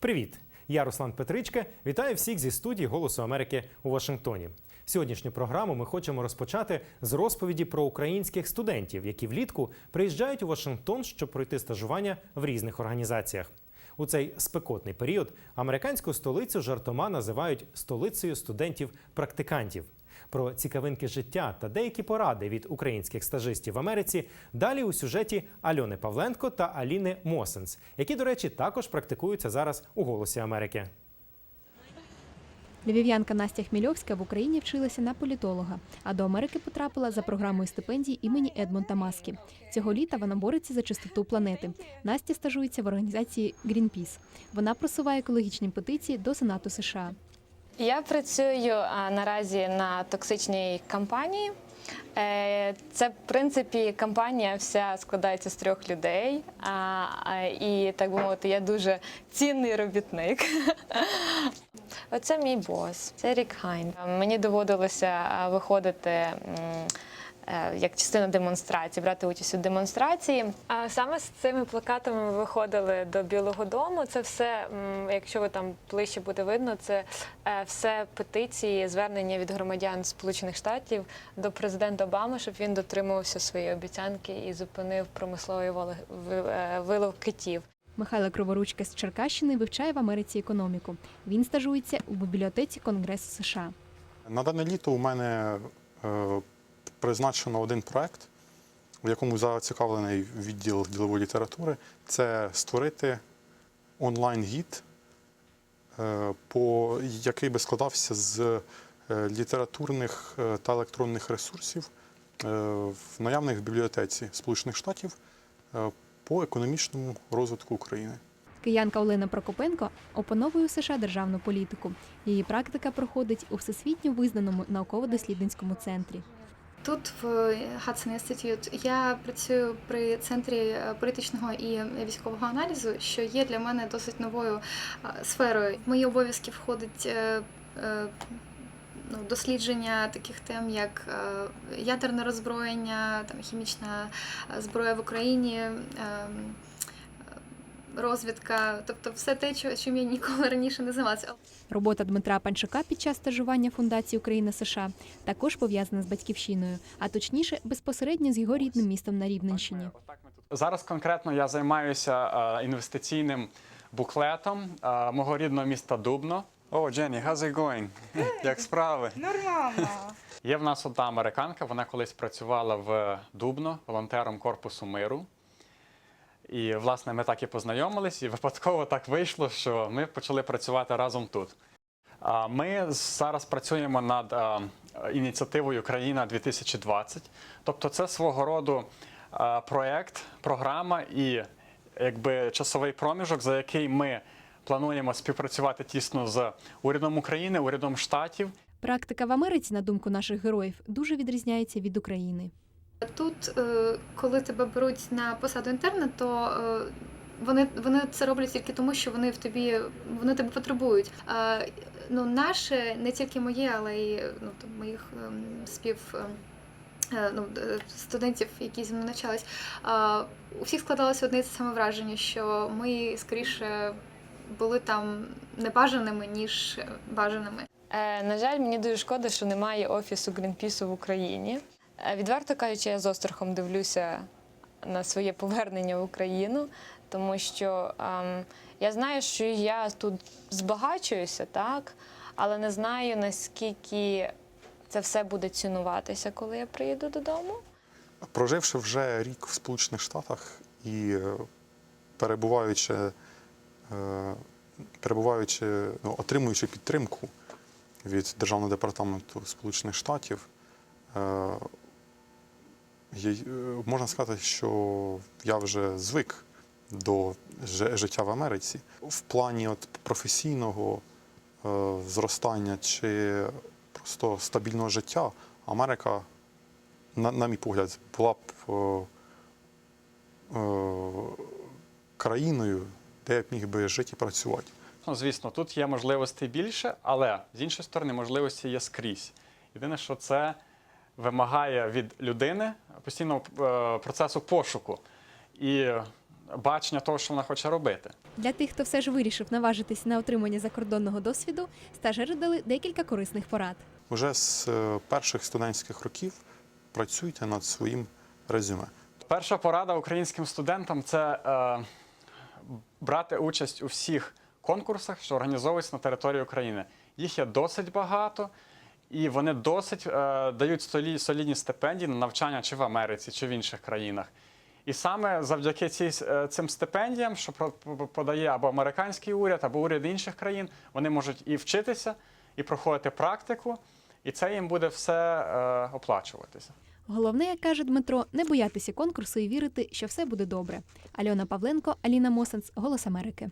Привіт! Я Руслан Петричка. Вітаю всіх зі студії Голосу Америки у Вашингтоні. Сьогоднішню програму ми хочемо розпочати з розповіді про українських студентів, які влітку приїжджають у Вашингтон, щоб пройти стажування в різних організаціях. У цей спекотний період американську столицю жартома називають столицею студентів-практикантів. Про цікавинки життя та деякі поради від українських стажистів в Америці далі у сюжеті Альони Павленко та Аліни Мосенс, які, до речі, також практикуються зараз у Голосі Америки. Львів'янка Настя Хмільовська в Україні вчилася на політолога, а до Америки потрапила за програмою стипендій імені Едмонта Маскі. Цього літа вона бореться за чистоту планети. Настя стажується в організації Greenpeace. Вона просуває екологічні петиції до Сенату США. Я працюю наразі на токсичній кампанії. Е, Це, в принципі, компанія вся складається з трьох людей. І так би мовити, я дуже цінний робітник. Оце мій бос, це Рік Хайн. Мені доводилося виходити. Е, Як частина демонстрації, брати участь у демонстрації. А саме з цими плакатами ми виходили до Білого Дому. Це все, якщо ви там ближче буде видно, це е, все петиції, звернення від громадян Сполучених Штатів до президента Обами, щоб він дотримувався своєї обіцянки і зупинив промисловий е, вилов китів. Михайло Криворучка з Черкащини вивчає в Америці економіку. Він стажується у бібліотеці Конгресу США. На дане літо у мене призначено один проект, в якому зацікавлений відділ ділової літератури. Це створити онлайн-гід, е, який би складався з е, літературних е, та електронних ресурсів в наявних в бібліотеці Сполучених Штатів по економічному розвитку України. Киянка Олена Прокопенко опановує у США державну політику. Її практика проходить у всесвітньо визнаному науково-дослідницькому центрі. Тут в Hudson Institute я працюю при центрі е, політичного і військового аналізу, що є для мене досить новою е, сферою. Мої обов'язки входить е, ну, дослідження таких тем, як ядерне роззброєння, там хімічна зброя в Україні. Розвідка, тобто все те, чим я ніколи раніше не займалася. Робота Дмитра Панчука під час стажування фундації Україна США також пов'язана з батьківщиною, а точніше безпосередньо з його рідним містом на Рівненщині. Зараз конкретно я займаюся е, інвестиційним буклетом е, мого рідного міста Дубно. О, Дженні, how's it going? Як справи? Нормально. Є в нас одна американка, вона колись працювала в Дубно волонтером Корпусу миру. І, власне, ми так і познайомились, і випадково так вийшло, що ми почали працювати разом тут. Ми зараз працюємо над ініціативою Країна 2020. Тобто, це свого роду проект, програма і якби часовий проміжок, за який ми плануємо співпрацювати тісно з урядом України, урядом штатів Практика в Америці, на думку наших героїв, дуже відрізняється від України. Тут, е, коли тебе беруть на посаду інтерна, то е, вони, вони це роблять тільки тому, що вони в тобі вони тебе потребують. Ну, наше, не тільки моє, але й ну, там, моїх ем, спів. ем, е, Ну, студентів, які зі мною навчались, у всіх складалося одне саме враження, що ми скоріше були там небажаними, ніж бажаними. На жаль, мені дуже шкода, що немає офісу Грінпісу в Україні. Е, відверто кажучи, я з острахом дивлюся на своє повернення в Україну, тому що ем, я знаю, що я тут збагачуюся, так, але не знаю, наскільки це все буде цінуватися, коли я приїду додому. Проживши вже рік в Сполучених Штатах і е, перебуваючи, е, перебуваючи ну, отримуючи підтримку від Державного департаменту Сполучених Штатів, можна сказати, що я вже звик до життя в Америці. В плані от професійного е, зростання чи просто стабільного життя Америка на, на мій погляд, була б е, е, країною, де я б міг би жити і працювати. Ну, звісно, тут є можливостей більше, але з іншої сторони, можливості є скрізь. Єдине, що це вимагає від людини постійного е, процесу пошуку. І бачення того, що вона хоче робити. Для тих, хто все ж вирішив наважитись на отримання закордонного досвіду, стажери дали декілька корисних порад. Вже з е, перших студентських років працюйте над своїм резюме. Перша порада українським студентам це е, брати участь у всіх конкурсах, що організовуються на території України. Їх є досить багато, і вони досить е, дають солі- солідні стипендії на навчання чи в Америці, чи в інших країнах. І саме завдяки цій, е, цим стипендіям, що подає або американський уряд, або уряд інших країн, вони можуть і вчитися, і проходити практику, і це їм буде все е, оплачуватися. Головне, як каже Дмитро, не боятися конкурсу і вірити, що все буде добре. Альона Павленко, Аліна Мосенц, Голос Америки.